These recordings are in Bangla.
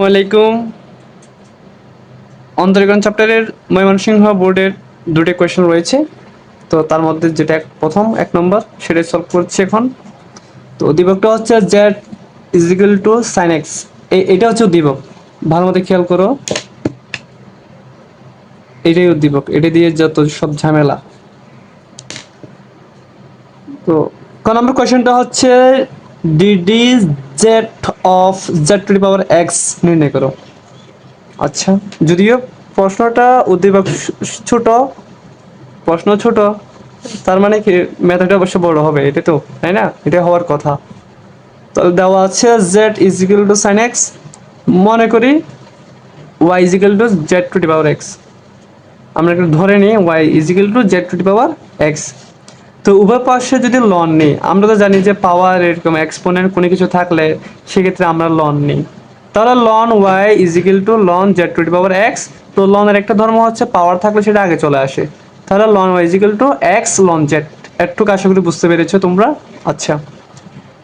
আসসালামাইকুম অন্তরীকরণ চ্যাপ্টারের ময়মনসিংহ বোর্ডের দুটি কোয়েশ্চেন রয়েছে। তো তার মধ্যে যেটা এক- প্রথম এক নম্বর সেটাই সলভ করছি এখন। তো উদ্দীপকটা হচ্ছে Z equal to sine X এটা হচ্ছে উদ্দীপক। ভালো মতো খেয়াল করো। এটাই উদ্দীপক। এটা দিয়ে যত সব ঝামেলা। তো ক নম্বর কোয়েশ্চেনটা হচ্ছে DD Z of Z to the power X নির্ণয় করো। আচ্ছা যদিও প্রশ্নটা উদ্দীপক ছোট, প্রশ্ন ছোট, তার মানে কি মেথডটা অবশ্য বড় হবে এটা তো, তাই না? এটা হওয়ার কথা। তাহলে দেওয়া আছে Z equal to sine X মনে করি Y equal to Z to the power X আমরা একটু ধরে নিই Y equal to Z to the power X তো উভয় পাশে যদি লন নিই, আমরা তো জানি যে পাওয়ার এরকম এক্সপোনেন্ট কোনো কিছু থাকলে সেক্ষেত্রে আমরা লন নিই। তাহলে ln Y equal to ln Z to power X তো লনের একটা ধর্ম হচ্ছে পাওয়ার থাকলে সেটা আগে চলে আসে। তাহলে ln Y equal to X ln Z একটু আশা করি বুঝতে পেরেছ তোমরা? আচ্ছা।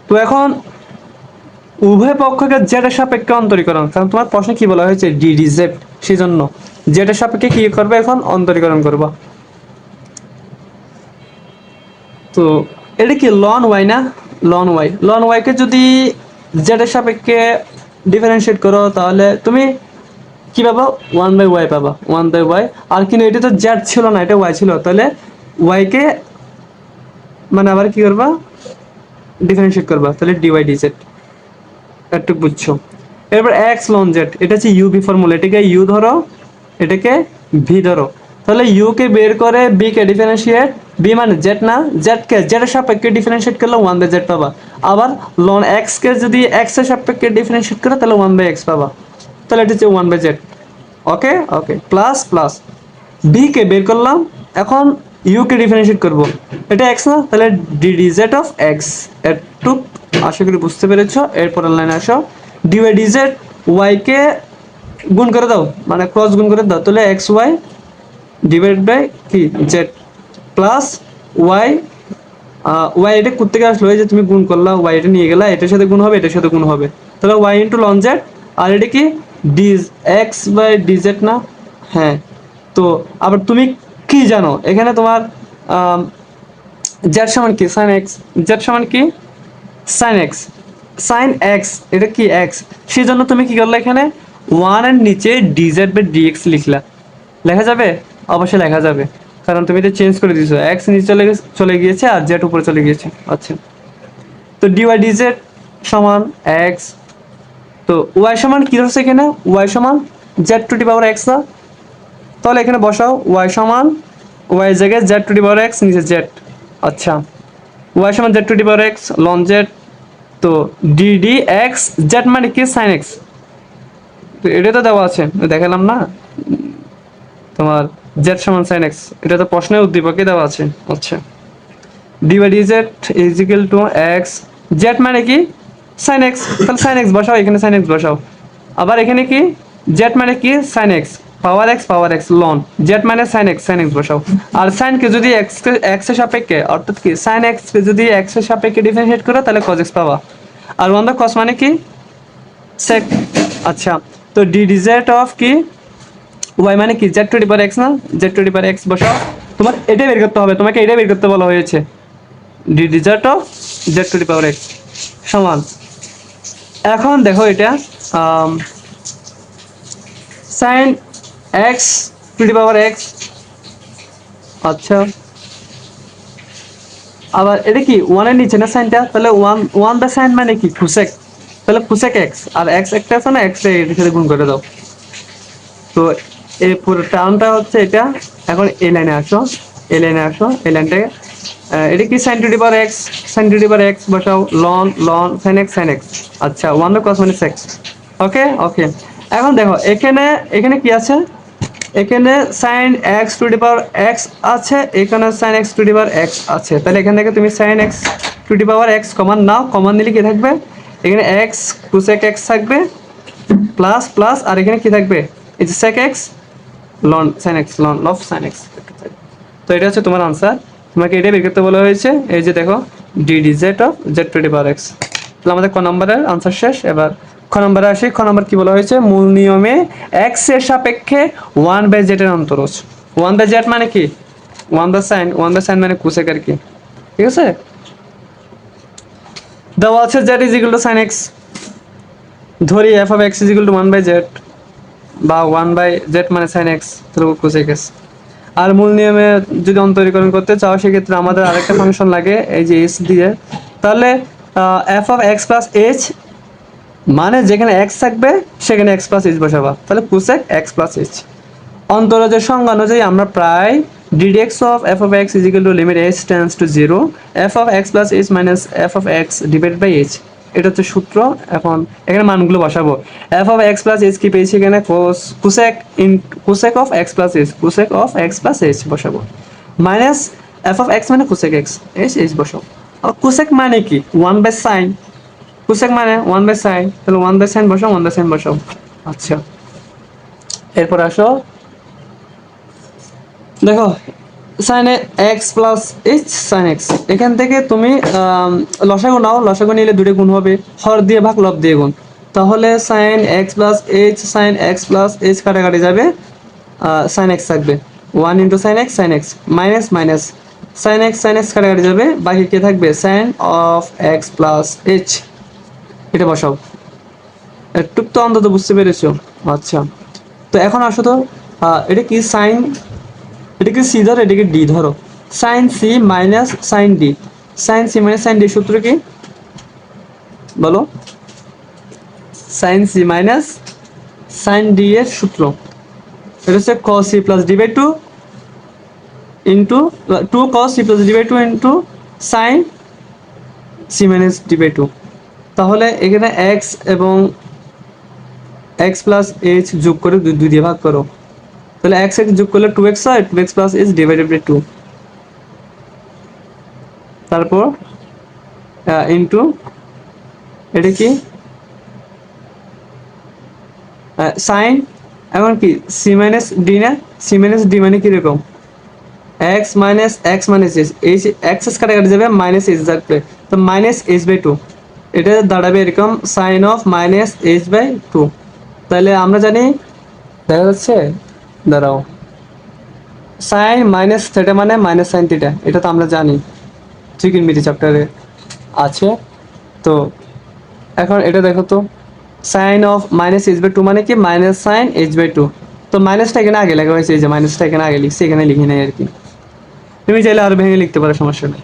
তো এখন উভয় পক্ষকে জেডের সাপেক্ষে অন্তরীকরণ, কারণ তোমার প্রশ্নে কি বলা হয়েছে ডিডি জেড সেই জন্য জেডের সাপেক্ষে কি করবে? এখন অন্তরীকরণ করবা। তো এটা কি লন ওয়াই না লন ওয়াই লন ওয়াইকে যদি জেডের সাপেক্ষে ডিফারেন্সিয়েট করো, তাহলে তুমি কি পাবা? ওয়ান বাই ওয়াই পাবা। ওয়ান বাই ওয়াই আর কিন্তু এটা তো জেড ছিল না, এটা ওয়াই ছিল। তাহলে ওয়াইকে মানে আবার কি করবা? ডিফারেন্সিয়েট করবা। তাহলে ডিওয়াই ডিজেড একটু বুঝছ। এরপর এক্স লন জেড এটা হচ্ছে ইউ বি ফর্মুলা এটাকে ইউ ধরো, এটাকে ভি ধরো। তাহলে ইউকে বের করে বি কে ডিফারেন্সিয়েট বি মানে জেড না জেড কে জেড এর সাপেক্ষে ডিফারেন্সিয়েট করলে ওয়ান বাই জেড পাবা। আবার লন এক্স কে যদি এক্সের সাপেক্ষে ডিফারেন্সিয়েট করে, তাহলে ওয়ান বাই এক্স পাবা। তাহলে এটা হচ্ছে one by Z okay okay plus plus V কে বের করলাম। এখন ইউ কে ডিফারেন্সিয়েট করব। এটা এক্স না, তাহলে d d z of x একটু আশা করি বুঝতে পেরেছ। এরপরের লাইনে আসো। D y d z y কে গুণ করে দাও। মানে ক্রস গুণ করে দাও। তাহলে এক্স ওয়াই ডিভাইড বাই কি? জেড প্লাস ওয়াই ওয়াই এটা গিয়ে আসলো? যে তুমি গুণ করলা ওয়াই এটা নিয়ে গেলা, এটার সাথে গুণ হবে, এটার সাথে গুণ হবে। তাহলে ওয়াই ইন্টু লন জেড আর এটা কি? D x by d z না? হ্যাঁ। তো আবার তুমি কি জানো? এখানে তোমার জেড সমান কি? সাইন এক্স জেড সমান কি? সাইন এক্স সাইন এক্স এটা কি এক্স সেই জন্য তুমি কি করলে এখানে? ওয়ানের নিচে ডিজেড বাই ডিএক্স লিখলা। লেখা যাবে? অবশ্যই লেখা যাবে। কারণ তুমি তো চেঞ্জ করে দিয়েছ। এক্স নিচে চলে চলে গিয়েছে আর জেড উপরে চলে গিয়েছে। আচ্ছা। তো ডিওয়াই ডিজেড সমান এক্স তো ওয়াই সমান কী ধরছে এখানে? ওয়াই সমান Z to the power X না? তাহলে এখানে বসাও ওয়াই সমান ওয়াই জায়গায় Z to the power X নিচে জেড আচ্ছা। ওয়াই সমান Z to the power X loan Z তো ডি ডি এক্স জেড মানে কি? সাইন এক্স তো এটা তো দেওয়া আছে, দেখালাম না? তোমার জেড সমান সাইন এক্স এটা তো প্রশ্নের উদ্দীপকে দেওয়া আছে আচ্ছা। D by d z is equal to x z মানে কি? সাইন এক্স তাহলে সাইন এক্স বসাও, এখানে সাইন এক্স বসাও। আবার এখানে কি? জেড মানে কি? Sine x power x power x loan z মানে সাইন এক্স সাইন এক্স বসাও। আর সাইন কে যদি এক্স এক্সের সাপেক্ষে, অর্থাৎ কি? সাইন এক্স কে যদি এক্সের সাপেক্ষে ডিফারেন্সিয়েট করো, তাহলে cos x পাবা। আর ওয়ান দা কস মানে কি? sec আচ্ছা। তো ডি ডি জেড অফ কি? ওয়াই মানে কি? Z to the power x না? Z to the power x বসাও। তোমার এটাই বের করতে হবে। তোমাকে এটাই বের করতে বলা হয়েছে। D d z of Z to power x সমান। এখন দেখো এটা sine x to the power x আচ্ছা। আবার এটা কি? ওয়ানের নিচে না সাইনটা তাহলে ওয়ান ওয়ান দ্য সাইন মানে কি? খুশেক তাহলে খুশেক এক্স আর এক্স একটা আছে না? এক্সের সাথে গুণ করে দাও। তো এই পুরো টার্মটা হচ্ছে এটা। এখন এই লাইনে আসো, এই লাইনে আসো, এই লাইনটাকে এটা কি sine to the power x sine to the power x বসাও loan loan sine x sine x আচ্ছা one the cos minus x okay okay এখন দেখো, এখানে এখানে কি আছে? এখানে sine x to the power x আছে, এখানে sine x to the power x আছে। তাহলে এখান থেকে তুমি sine x to power x common now common নিলে কি থাকবে? এখানে এক্স কুসেক এক্স থাকবে প্লাস প্লাস আর এখানে কি থাকবে? এই যে sec x লন sine x loan of sin x তো এটা হচ্ছে তোমার আনসার তোমাকে এটাই বের করতে বলা হয়েছে, এই যে দেখো d d z of z to the power x তাহলে আমাদের ক নম্বরের আনসার শেষ। এবার খ নম্বরে আসি। খ নম্বর কি বলা হয়েছে? মূল নিয়মে এক্সের সাপেক্ষে ওয়ান বাই জেটের অন্তরজ। ওয়ান বাই জেড মানে কি? One by sine one by sine মানে কুসেক আর কি? ঠিক আছে? দেওয়া আছে z is equal to sine x ধরি f of x is equal to one by z বা ওয়ান বাই জেড মানে সাইন এক্স কুসেক এক্স আর মূল নিয়মে যদি অন্তরীকরণ করতে চাও, সেক্ষেত্রে আমাদের আরেকটা ফাংশন লাগে, এই যে এস দিয়ে। তাহলে f of x plus h মানে যেখানে এক্স থাকবে, সেখানে এক্স প্লাস এইচ বসাবা। তাহলে কুসেক এক্স প্লাস এইচ অন্তরজের সংজ্ঞা অনুযায়ী আমরা প্রায় d d x of f of x is equal to limit h tends to zero f of x plus h minus f of x divide by h এটা হচ্ছে সূত্র। এখন এখানে মানগুলো বসাবো। F of x plus h কি পেয়েছি এখানে? Cos cosec in cosec of x plus h cosec of x plus h বসাবো। মাইনাস এফ অফ এক্স মানে কুসেক এক্স এইচ এইচ বসাবো। কুসেক মানে কি? ওয়ান বাই সাইন কুসেক মানে ওয়ান বাই সাইন তাহলে ওয়ান বাই সাইন বসাও ওয়ান বাই সাইন বসাও আচ্ছা। এরপর আসো। দেখো sine x plus h sine x এখান থেকে তুমি লসাগু নাও, লসাগু নিলে দুটো গুণ হবে। হর দিয়ে ভাগ, লব দিয়ে গুণ। তাহলে sine x plus h sine x plus h কাটাকাটি যাবে সাইন এক্স থাকবে। One into sine x sine x minus minus sine x sine x কাটাকাটি যাবে, বাকি কে থাকবে? Sine of x plus h এটা বসাও। একটু তো অন্তত বুঝতে পেরেছ। আচ্ছা। তো এখন আসো তো এটা কি? সাইন এটাকে সি ধরো, এটাকে ডি ধরো। Sine c minus sine d sine c minus sine d সূত্র কি? বলো। Sine c minus sine d এর সূত্র। এটা হচ্ছে cos c plus d by two into two cos c plus d by two into sine c minus d by two তাহলে এখানে এক্স এবং এক্স প্লাস এইচ যোগ করে দুই দিয়ে ভাগ করো। তাহলে এক্স এক্স যোগ করলে টু এক্স হয় two x plus h divided by two তারপর ইন্টু এটা কি? সাইন এখন কি? সি মাইনাস ডি না? সি মাইনাস ডি মানে কীরকম? X minus x minus h h x s কাটাকাটি যাবে মাইনাস এইচ থাকবে তো মাইনাস এইচ বাই টু এটা দাঁড়াবে এরকম sine of minus h by two তাহলে আমরা জানি, দেখা যাচ্ছে দাঁড়াও। সাইন মাইনাস থিটা মানে মাইনাস সাইন থিটা এটা তো আমরা জানি ট্রিগনমিতি চ্যাপ্টারে আছে। তো এখন এটা দেখো তো sine of minus h by two মানে কি? Minus sine h by two তো মাইনাসটা এখানে আগে লেখা হয়েছে, এই যে মাইনাসটা এখানে আগে লিখছি, এখানে লিখি নাই আর কি। তুমি চাইলে আরও ভেঙে লিখতে পারো, সমস্যা নেই।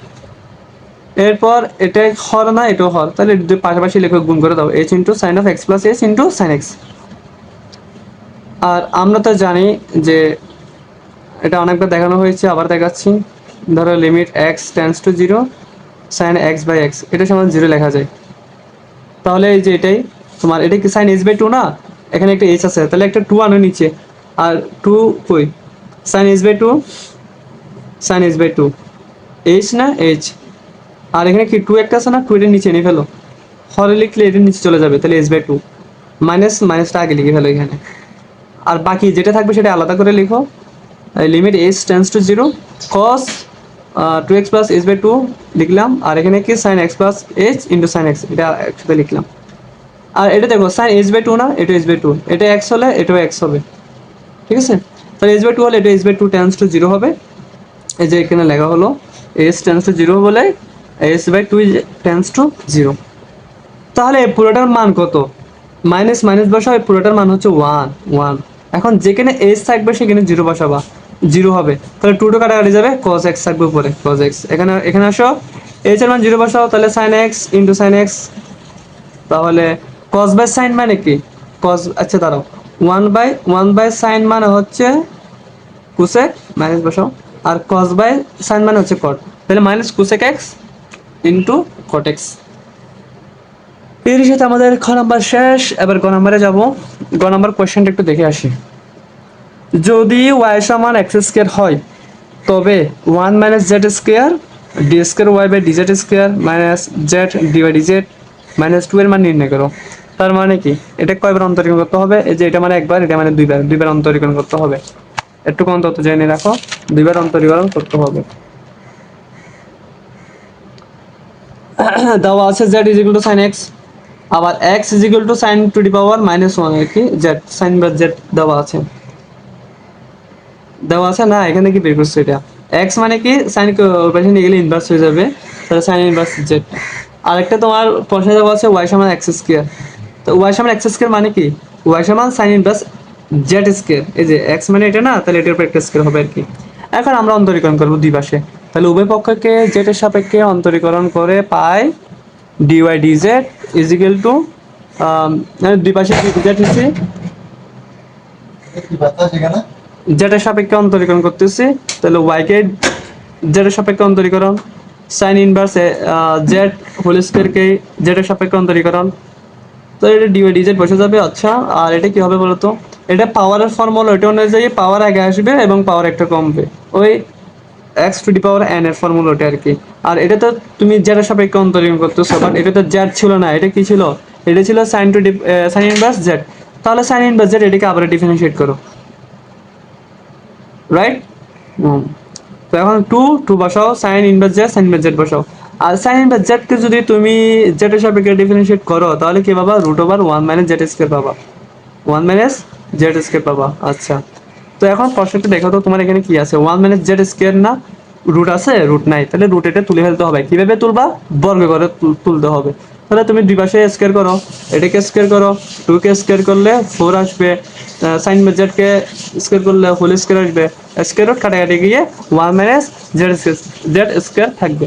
এরপর এটা হর না, এটাও হর। তাহলে পাশাপাশি লেখক গুণ করে দাও h into sine of x plus h into sine x আর আমরা তো জানি যে এটা অনেকবার দেখানো হয়েছে, আবার দেখাচ্ছি। ধরো limit x tends to zero sine x by x এটা সমান জিরো লেখা যায়। তাহলে এই যে এটাই, তোমার এটা কি সাইন এইচ বাই টু না? এখানে একটা এইচ আছে, তাহলে একটা টু আনো নিচে। আর টু কই? Sine h by two sine s by two h না এইচ আর এখানে কি টু একটা আছে না? টু এটার নিচে নিয়ে ফেলো। হরে লিখলে এটার নিচে চলে যাবে, তাহলে এইচ বাই টু মাইনাস মাইনাসটা আগে লিখে ফেলো এখানে। আর বাকি যেটা থাকবে সেটা আলাদা করে লিখো। Limit s tends to zero cos two x plus h by two লিখলাম, আর এখানে কি? Sine x plus h into sine x এটা একসাথে লিখলাম। আর এটা দেখো সাইন এইচ বাই টু না, এটা এস বাই টু এটা এক্স হলে এটাও এক্স হবে। ঠিক আছে? তাহলে এস বাই টু হলে এটা h by two tends to zero হবে। এই যে এখানে লেখা হলো এস টেন্স টু জিরো বলে s by two tends to zero তাহলে পুরোটার মান কত? মাইনাস মাইনাস বসাও পুরোটার মান হচ্ছে ওয়ান ওয়ান এখন যেখানে এস থাকবে, সেখানে জিরো বসাবা। জিরো হবে। তাহলে টু টু কাটাকাটি যাবে কস এক্স থাকবে উপরে কস এক্স এখানে এখানে আসো। এইচ এর মান জিরো বসাও, তাহলে sine x into sine x তাহলে কস বাই সাইন মানে কি? কস আচ্ছা দাঁড়াও। One by one by sine মানে হচ্ছে কুসেক মাইনাস বসাও। আর কস বাই সাইন মানে হচ্ছে কট তাহলে minus cosec x into cot x এর সাথে আমাদের খ নাম্বার শেষ। এবার গ নাম্বারে যাব। গ নাম্বার কোয়েশ্চেনটা একটু দেখে আসি। যদি ওয়াই সমান এক্স স্কোয়ার হয়, তবে one minus z square d square y by d z square minus z d by d z minus two এর মান নির্ণয় করো। তার মানে কি? এটা কয়বার অন্তরীকরণ করতে হবে? এই যে এটা মানে একবার, এটা মানে দুইবার। দুইবার অন্তরীকরণ করতে হবে। একটু কোন তথ্য জেনে রাখো। দুইবার অন্তরীকরণ করতে হবে। দেওয়া আছে z is equal to sine x আবার x is to sine to the power minus one আর কি? জেড সাইন বা জেড দেওয়া আছে। দেওয়া আছে না? এখানে কি বের করছে এটা? এক্স মানে কি? সাইন পাশে নিয়ে গেলে ইনভার্স হয়ে যাবে। তাহলে সাইন ইনভার্স জেড আরেকটা তোমার প্রশ্নে দেওয়া আছে ওয়াই সমান এক্স স্কোয়ার তো ওয়াই সমান এক্স স্কোয়ার মানে কি? ওয়াই সমান সাইন ইনভার্স জেড স্কোয়ার এই যে এক্স মানে এটা না? তাহলে এটার উপর একটা স্কোয়ার হবে আর কি। এখন আমরা অন্তরীকরণ করব দুই পাশে। তাহলে উভয় পক্ষকে জেটের সাপেক্ষে অন্তরীকরণ করে পাই d y d z is equal to দুই পাশে জেড সেখানে জেটের সাপেক্ষে অন্তরীকরণ করতেছি। তাহলে ওয়াইকে জেটের সাপেক্ষে অন্তরীকরণ সাইন ইনভার্স জেড হোল স্কোয়ারকে জেটের সাপেক্ষে অন্তরীকরণ। তো এটা ডিওয়াই ডিজেড বসে যাবে আচ্ছা আর এটা কি হবে বলতো? এটা পাওয়ারের ফর্মুলা ওইটা অনুযায়ী পাওয়ার আগে আসবে এবং পাওয়ার একটা কমবে। ওই x to the power n এর ফর্মুলা ওটা আর কি। আর এটা তো তুমি জেটের সাপেক্ষে অন্তরীকরণ করতেছো বাট এটা তো জেড ছিল না। এটা কি ছিল? এটা ছিল sine to the sine inverse z তাহলে সাইন ইনভার্স জেড এটাকে আবার ডিফারেন্সিয়েট করো। রাইট তো এখন টু টু বসাও sine inverse z sine inverse z বসাও। আর সাইন ইনভার্স জেডকে যদি তুমি জেডের সাপেক্ষে ডিফারেন্সিয়েট করো তাহলে কি পাবা? Root over one minus z square পাবা। ওয়ান মাইনাস জেড স্কোয়ার পাবা। আচ্ছা। তো এখন প্রশ্নটা দেখো তো, তোমার এখানে কি আছে? ওয়ান মাইনাস জেড স্কোয়ার না রুট আছে? রুট নাই। তাহলে রুট এটা তুলে ফেলতে হবে। কীভাবে তুলবা? বর্গ করে তুলতে হবে। তাহলে তুমি দুই পাশে স্কোয়ার করো। এটাকে স্কোয়ার করো। টু কে স্কোয়ার করলে ফোর আসবে। সাইন জেডকে স্কোয়ার করলে হোল স্কোয়ার আসবে। স্কোয়ার রুট কাটাকাটি গিয়ে one minus z z square থাকবে।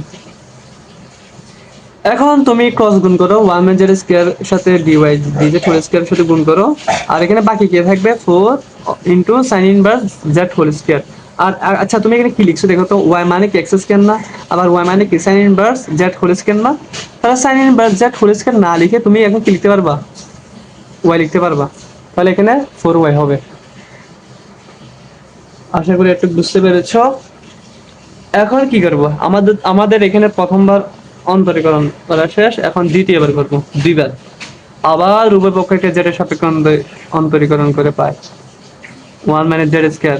এখন তুমি ক্রস গুণ করো। ওয়ান মাইনাস জেড স্কোয়ার সাথে d y d z whole square সাথে গুণ করো। আর এখানে বাকি কি থাকবে? Four into sine inverse z whole square আর আচ্ছা তুমি এখানে কি লিখছো? দেখো তো ওয়াই মানে কি এক্স স্কোয়ার না? আবার ওয়াই মানে কি sine inverse z whole square না? তাহলে sine inverse z whole square না লিখে তুমি এখন কি লিখতে পারবা? ওয়াই লিখতে পারবা। তাহলে এখানে ফোর ওয়াই হবে। আশা করি একটু বুঝতে পেরেছ। এখন কি করব? আমাদের আমাদের এখানে প্রথমবার অন্তরীকরণ করা শেষ, এখন দ্বিতীয়বার করব। দুইবার। আবার উভয় পক্ষকে জেডের সাপেক্ষে অন্তরীকরণ করে পায়। ওয়ান মাইনাস জেড স্কোয়ার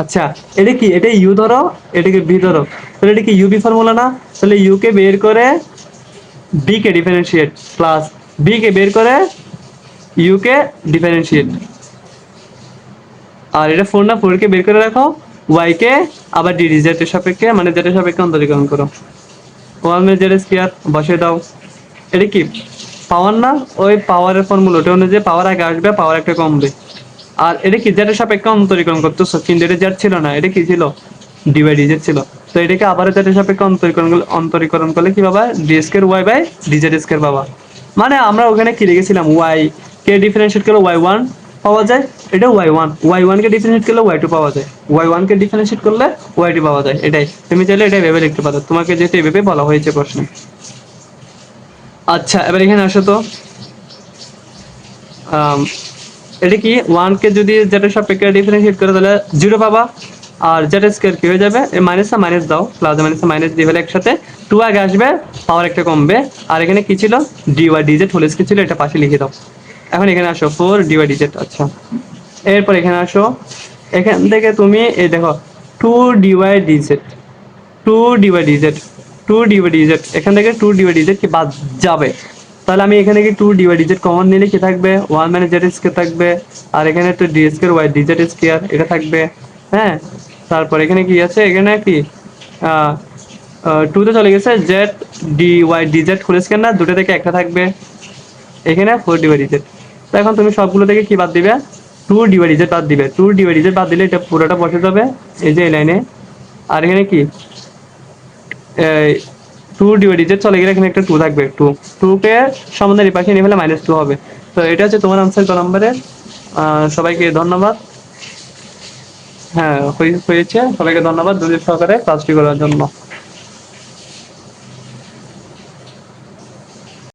আচ্ছা এটা কি? এটা ইউ ধরো, এটাকে বি ধরো। তাহলে এটা কি ইউবি ফর্মুলা না? তাহলে ইউ কে বের করে বি কে ডিফারেন্সিয়েট প্লাস বি কে বের করে ইউ কে ডিফারেন্সিয়েট আর এটা ফোর না ফোর কে বের করে রাখো। ওয়াই কে আবার ডিডি জেড সাপেক্ষে মানে জেড এর সাপেক্ষে অন্তরীকরণ করো। ওয়ান মে জেড স্কোয়ার বসে দাও। এটা কি? পাওয়ার না? ওই পাওয়ারের ফর্মুলা ওটা অনুযায়ী পাওয়ার আগে আসবে পাওয়ার একটা কমবে। আর এটা কি জেড এর সাপেক্ষে অন্তরীকরণ করতেছো? কিন্তু এটা জেড ছিল না, এটা কি ছিল? ডিভাই ডিজেড ছিল। তো এটাকে আবার জেড এর সাপেক্ষে অন্তরীকরণ অন্তরীকরণ করলে কি বাবা d y by d z square বাবা মানে আমরা ওখানে কি লিখেছিলাম? ওয়াই কে ডিফারেন্সিয়েট করলে ওয়াই ওয়ান পাওয়া যায়, এটা ওয়াই ওয়ান ওয়াই ওয়ান কে ডিফারেন্সিয়েট করলে ওয়াই টু পাওয়া যায়। ওয়াই ওয়ান কে ডিফারেন্সিয়েট করলে ওয়াই টু পাওয়া যায়। এটাই। তুমি চাইলে এটাই ভেবে লিখতে পারো। তোমাকে যেহেতু এভাবে বলা হয়েছে প্রশ্নে। আচ্ছা এবার এখানে আসো তো। এটা কি? ওয়ান কে যদি জেটের সাপেক্ষে ডিফারেন্সিয়েট করে তাহলে জিরো পাবা। আর জেড স্কোয়ার কি হয়ে যাবে? মাইনাস মাইনাস দাও। প্লাস মাইনাস মাইনাস দিয়ে একসাথে টু আগে আসবে পাওয়ার একটা কমবে। আর এখানে কি ছিল? D y d z whole square ছিল, এটা পাশে লিখে দাও। এখন এখানে আসো ফোর ডি ওয়াই ডিজেট আচ্ছা। এরপর এখানে আসো। এখান থেকে তুমি, এই দেখো two d y d z two d y d z two d y d z এখান থেকে টু ডিভাই ডিজেড কি বাদ যাবে। তাহলে আমি এখানে কি টু ডিভাই ডিজেড কমন নিলে কি থাকবে? ওয়ান মানে জেড এস কে থাকবে। আর এখানে তো ডি কে ওয়াই ডিজেড স্কোয়ার এটা থাকবে। হ্যাঁ? তারপর এখানে কি আছে? এখানে কি? টুতে চলে গেছে z d y d z full square না? দুটো থেকে একটা থাকবে। এখানে ফোর ডিভাই ডিজেড তো এখন তুমি সবগুলো থেকে কি বাদ দিবে? টু ডিভাই ডিজেড বাদ দিবে। টু ডিভাই ডিজেড বাদ দিলে এটা পুরোটা বসে যাবে এই যে এই লাইনে। আর এখানে কি? টু ডিভাইডেড চলে গেলে এখানে একটা টু থাকবে। টু টু কে সম্বন্ধে এই নিয়ে ফেলে মাইনাস টু হবে। তো এটা হচ্ছে তোমার আনসার ক নম্বরে। সবাইকে ধন্যবাদ। হ্যাঁ হয়েছে। সবাইকে ধন্যবাদ। দুদিন সহকারে কাজটি করার জন্য।